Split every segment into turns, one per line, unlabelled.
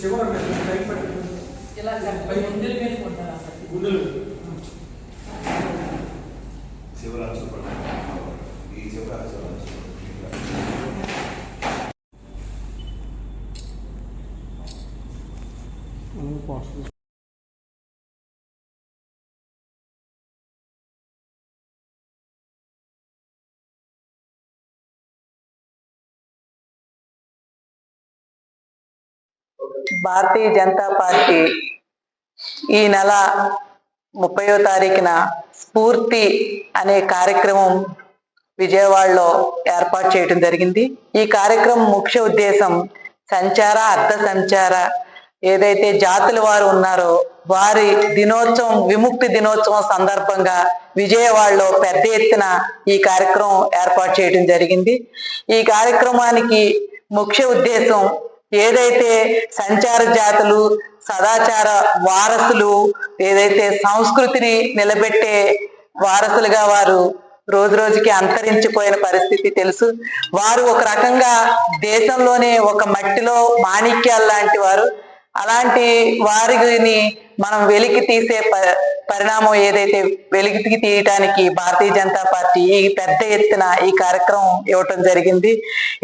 Seguro
que está en frente. Ella
está en frente. Que está en frente.
Seguro que está en frente. Seguro que está
Bharatiya Janata party ఈ నెల ముప్పయో తారీఖున స్ఫూర్తి అనే కార్యక్రమం విజయవాడలో ఏర్పాటు చేయడం జరిగింది. ఈ కార్యక్రమం ముఖ్య ఉద్దేశం సంచార అర్ధ సంచార ఏదైతే జాతుల వారు ఉన్నారో వారి దినోత్సవం విముక్తి దినోత్సవం సందర్భంగా విజయవాడలో పెద్ద ఎత్తున ఈ కార్యక్రమం ఏర్పాటు చేయడం జరిగింది. ఈ కార్యక్రమానికి ముఖ్య ఉద్దేశం ఏదైతే సంచార జాతులు సదాచార వారసులు ఏదైతే సంస్కృతిని నిలబెట్టే వారసులుగా వారు రోజు రోజుకి అంతరించిపోయిన పరిస్థితి తెలుసు. వారు ఒక రకంగా దేశంలోనే ఒక మట్టిలో మాణిక్యాలు లాంటి వారు. అలాంటి వారిని మనం వెలికి తీసే ప- పరిణామం ఏదైతే వెలికి తీయటానికి భారతీయ జనతా పార్టీ ఈ పెద్ద ఎత్తున ఈ కార్యక్రమం ఇవ్వటం జరిగింది.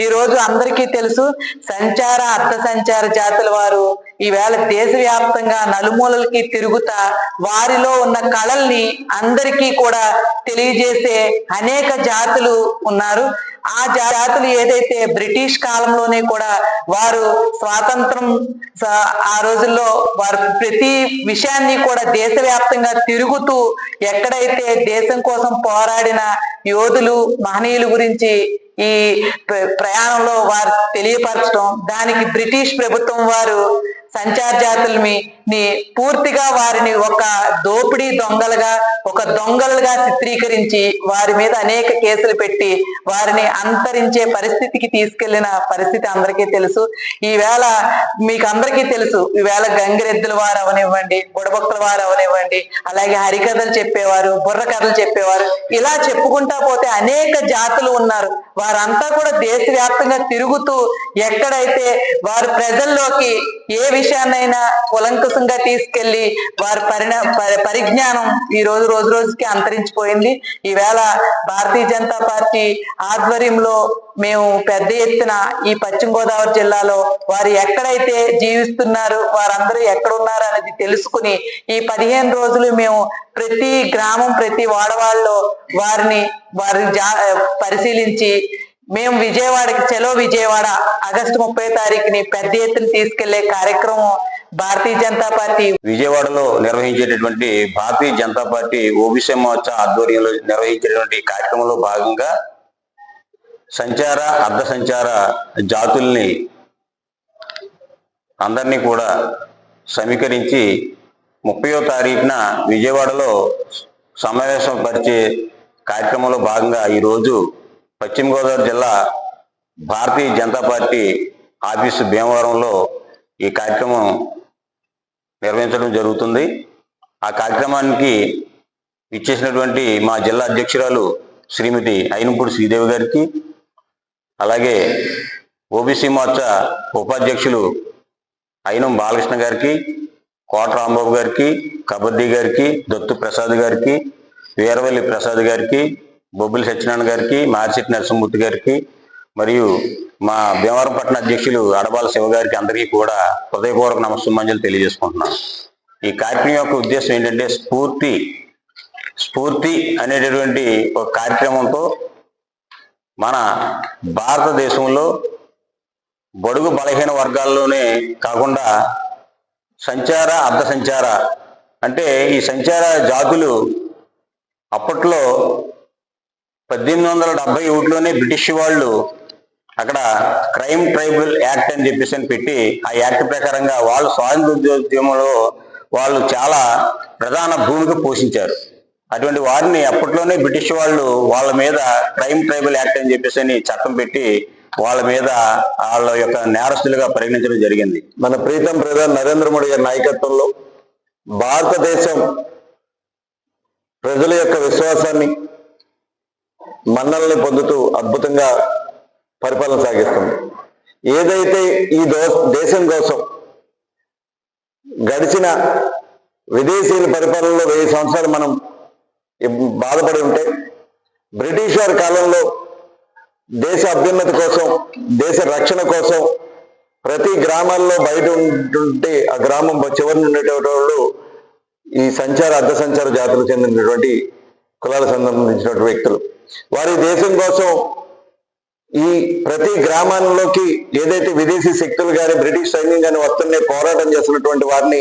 ఈ రోజు అందరికీ తెలుసు సంచార అర్థ సంచార జాతుల వారు ఈవేళ దేశవ్యాప్తంగా నలుమూలలకి తిరుగుతా వారిలో ఉన్న కళల్ని అందరికీ కూడా తెలియజేసే అనేక జాతులు ఉన్నారు. ఆ జాతులు ఏదైతే బ్రిటిష్ కాలంలోనే కూడా వారు స్వాతంత్రం ఆ రోజుల్లో వారు ప్రతి విషయాన్ని కూడా దేశవ్యాప్తంగా తిరుగుతూ ఎక్కడైతే దేశం కోసం పోరాడిన యోధులు మహనీయుల గురించి ఈ ప్ర- ప్రయాణంలో వారు తెలియపరచడం దానికి బ్రిటిష్ ప్రభుత్వం వారు సంచార జాతుల్ని మీ పూర్తిగా వారిని ఒక దోపిడీ దొంగలుగా ఒక దొంగలుగా చిత్రీకరించి వారి మీద అనేక కేసులు పెట్టి వారిని అంతరించే పరిస్థితికి తీసుకెళ్ళిన పరిస్థితి అందరికీ తెలుసు. ఈవేళ మీకు అందరికీ తెలుసు ఈవేళ గంగిరెద్దుల వారు అవనివ్వండి బుడబొక్కల వారు అవనివ్వండి అలాగే హరికథలు చెప్పేవారు బుర్ర కథలు చెప్పేవారు. ఇలా చెప్పుకుంటా పోతే అనేక జాతులు ఉన్నారు. వారంతా కూడా దేశవ్యాప్తంగా తిరుగుతూ ఎక్కడైతే వారు ప్రజల్లోకి ఏ విషయాన్నైనా కులంకుశంగా తీసుకెళ్ళి వారి పరిణా పరి- పరిజ్ఞానం ఈ రోజు రోజు రోజుకి అంతరించిపోయింది. ఈవేళ భారతీయ జనతా పార్టీ ఆధ్వర్యంలో మేము పెద్ద ఎత్తున ఈ పశ్చిమ గోదావరి జిల్లాలో వారు ఎక్కడైతే జీవిస్తున్నారు వారందరూ ఎక్కడ ఉన్నారు అనేది తెలుసుకుని ఈ పదిహేను రోజులు మేము ప్రతి గ్రామం ప్రతి వాడవాళ్ళలో వారిని వారి జా పరిశీలించి మేము విజయవాడకి చలో విజయవాడ ఆగస్టు ముప్పై తారీఖుని పెద్ద ఎత్తున తీసుకెళ్ళే కార్యక్రమం భారతీయ జనతా పార్టీ
విజయవాడలో నిర్వహించేటటువంటి భారతీయ జనతా పార్టీ ఓబీసీ మోర్చా ఆధ్వర్యంలో నిర్వహించేటువంటి కార్యక్రమంలో భాగంగా సంచార అర్ధ సంచార జాతుల్ని అందరినీ కూడా సమీకరించి ముప్పయో తారీఖున విజయవాడలో సమావేశం పరిచే కార్యక్రమంలో భాగంగా ఈరోజు పశ్చిమ గోదావరి జిల్లా భారతీయ జనతా పార్టీ ఆఫీసు భీమవరంలో ఈ కార్యక్రమం నిర్వహించడం జరుగుతుంది. ఆ కార్యక్రమానికి ఇచ్చేసినటువంటి మా జిల్లా అధ్యక్షురాలు శ్రీమతి అయినపూడి శ్రీదేవి గారికి అలాగే ఓబీసీ మోర్చా ఉపాధ్యక్షులు అయినం బాలకృష్ణ గారికి కోట రాంబాబు గారికి కబడ్డీ గారికి దత్తు ప్రసాద్ గారికి వీరవల్లి ప్రసాద్ గారికి బొబ్బిలి సత్యనారాయణ గారికి మార్చెట్టి నరసింహమూర్తి గారికి మరియు మా భీమవరం పట్టణ అధ్యక్షులు అడబాల శివ గారికి అందరికీ కూడా హృదయపూర్వక నమస్సుమంజలు తెలియజేసుకుంటున్నాను. ఈ కార్యక్రమం యొక్క ఉద్దేశం ఏంటంటే స్ఫూర్తి స్ఫూర్తి అనేటటువంటి ఒక కార్యక్రమంతో మన భారతదేశంలో బడుగు బలహీన వర్గాల్లోనే కాకుండా సంచార అర్ధ సంచార అంటే ఈ సంచార జాతులు అప్పట్లో పద్దెనిమిది వందల డెబ్బై ఒకటిలోనే బ్రిటిష్ వాళ్ళు అక్కడ క్రైమ్ ట్రైబల్ యాక్ట్ అని చెప్పేసి పెట్టి ఆ యాక్ట్ ప్రకారంగా వాళ్ళు స్వాతంత్రోద్యమంలో వాళ్ళు చాలా ప్రధాన భూమిక పోషించారు. అటువంటి వారిని అప్పట్లోనే బ్రిటిష్ వాళ్ళు వాళ్ళ మీద క్రైమ్ ట్రైబల్ యాక్ట్ అని చెప్పేసి అని చట్టం పెట్టి వాళ్ళ మీద వాళ్ళ యొక్క నేరస్తులుగా పరిగణించడం జరిగింది.
మన ప్రీతం ప్రధాని నరేంద్ర మోడీ గారి నాయకత్వంలో భారతదేశం ప్రజల యొక్క విశ్వాసాన్ని మన్నల్ని పొందుతూ అద్భుతంగా పరిపాలన సాగిస్తుంది. ఏదైతే ఈ దో దేశం కోసం గడిచిన విదేశీయుల పరిపాలనలో వెయ్యి సంవత్సరాలు మనం బాధపడి ఉంటే బ్రిటిష్ వారి కాలంలో దేశ అభ్యున్నతి కోసం దేశ రక్షణ కోసం ప్రతి గ్రామాల్లో బయట ఉంటుంటే ఆ గ్రామం చివరి ఉండేటటువంటి వాళ్ళు ఈ సంచార అర్ధ సంచార జాతులకు చెందినటువంటి కులాలకు సంబంధించినటువంటి వ్యక్తులు. వారి దేశం కోసం ఈ ప్రతి గ్రామాల్లోకి ఏదైతే విదేశీ శక్తులు కానీ బ్రిటిష్ సైన్యం కానీ వస్తున్నాయి పోరాటం చేస్తున్నటువంటి వారిని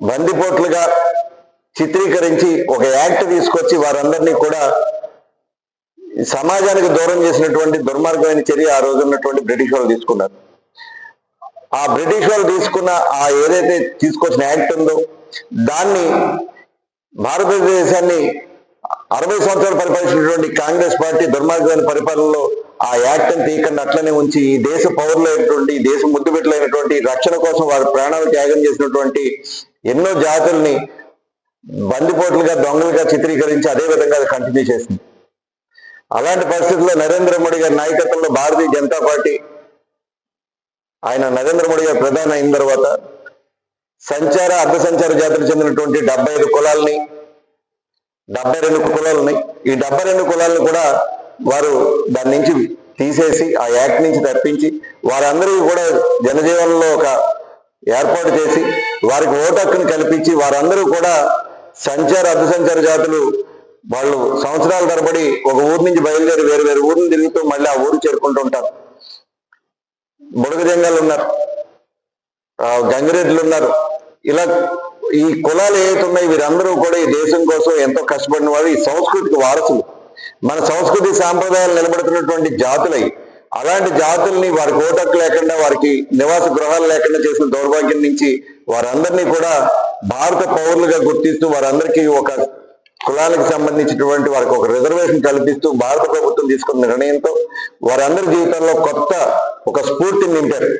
బందిపోట్లుగా చిత్రీకరించి ఒక యాక్ట్ తీసుకొచ్చి వారందరినీ కూడా సమాజానికి దూరం చేసినటువంటి దుర్మార్గమైన చర్య ఆ రోజు ఉన్నటువంటి బ్రిటిష్ వాళ్ళు తీసుకున్నారు. ఆ బ్రిటిష్ వాళ్ళు తీసుకున్న ఆ ఏదైతే తీసుకొచ్చిన యాక్ట్ ఉందో దాన్ని భారతదేశాన్ని అరవై సంవత్సరాలు పరిపాలించినటువంటి కాంగ్రెస్ పార్టీ దుర్మార్గమైన పరిపాలనలో ఆ యాక్ట్ని తీయకుండా అట్లనే ఉంచి ఈ దేశ పౌరులైనటువంటి దేశం దేశ ముద్దుబిడ్డలైనటువంటి రక్షణ కోసం వారి ప్రాణాలు త్యాగం చేసినటువంటి ఎన్నో జాతుల్ని బందిపోట్లుగా దొంగలుగా చిత్రీకరించి అదే విధంగా కంటిన్యూ చేసింది. అలాంటి పరిస్థితుల్లో నరేంద్ర మోడీ గారి నాయకత్వంలో భారతీయ జనతా పార్టీ ఆయన నరేంద్ర మోడీ గారు ప్రధాని అయిన తర్వాత సంచార అర్ధ సంచార జాతులకు చెందినటువంటి డెబ్బై ఐదు కులాలని డెబ్బై రెండు కులాలని ఈ డెబ్బై రెండు కులాలను కూడా వారు దాని నుంచి తీసేసి ఆ యాక్ట్ నుంచి తప్పించి వారందరికీ కూడా జనజీవనంలో ఒక ఏర్పాటు చేసి వారికి ఓటు కల్పించి వారందరూ కూడా సంచార అర్ధ సంచార జాతులు వాళ్ళు సంవత్సరాల తరబడి ఒక ఊరు నుంచి బయలుదేరి వేరు వేరు ఊరిని తిరుగుతూ మళ్ళీ ఆ ఊరు చేరుకుంటూ ఉంటారు. బుడగ జంగాలు ఉన్నారు గంగిరెడ్లు ఉన్నారు. ఇలా ఈ కులాలు ఏవైతే వీరందరూ కూడా ఈ దేశం కోసం ఎంతో కష్టపడిన వారు ఈ సంస్కృతికి వారసులు. మన సంస్కృతి సాంప్రదాయాలు నిలబడుతున్నటువంటి జాతులై అలాంటి జాతుల్ని వారికి ఓటకు లేకుండా వారికి నివాస గృహాలు లేకుండా చేసిన దౌర్భాగ్యం నుంచి వారందరినీ కూడా భారత పౌరులుగా గుర్తిస్తూ వారందరికీ ఒక కులాలకు సంబంధించినటువంటి వారికి ఒక రిజర్వేషన్ కల్పిస్తూ భారత ప్రభుత్వం తీసుకున్న నిర్ణయంతో వారందరి జీవితంలో కొత్త ఒక స్ఫూర్తిని నింపారు.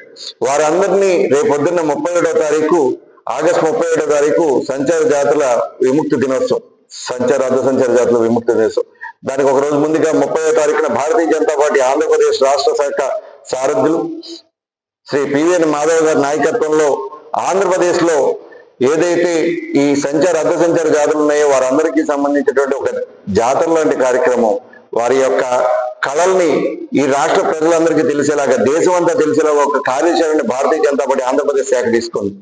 వారందరినీ రేపొద్దున్న ముప్పై ఏడో తారీఖు ఆగస్టు ముప్పై ఏడో తారీఖు సంచార జాతుల విముక్తి దినోత్సవం. సంచార అర్ధ సంచార జాతుల విముక్తి దినోత్సవం. దానికి ఒక రోజు ముందుగా ముప్పై తారీఖున భారతీయ జనతా పార్టీ ఆంధ్రప్రదేశ్ రాష్ట్ర శాఖ సారథ్యులు శ్రీ పివిఎన్ మాధవ్ గారి నాయకత్వంలో ఆంధ్రప్రదేశ్లో ఏదైతే ఈ సంచార అర్ధ సంచార జాతులు ఉన్నాయో వారందరికీ సంబంధించినటువంటి ఒక జాతర లాంటి కార్యక్రమం వారి యొక్క కళల్ని ఈ రాష్ట్ర ప్రజలందరికీ తెలిసేలాగా దేశం అంతా తెలిసేలాగా ఒక కార్యాచరణ భారతీయ జనతా పార్టీ ఆంధ్రప్రదేశ్ శాఖ తీసుకుంది.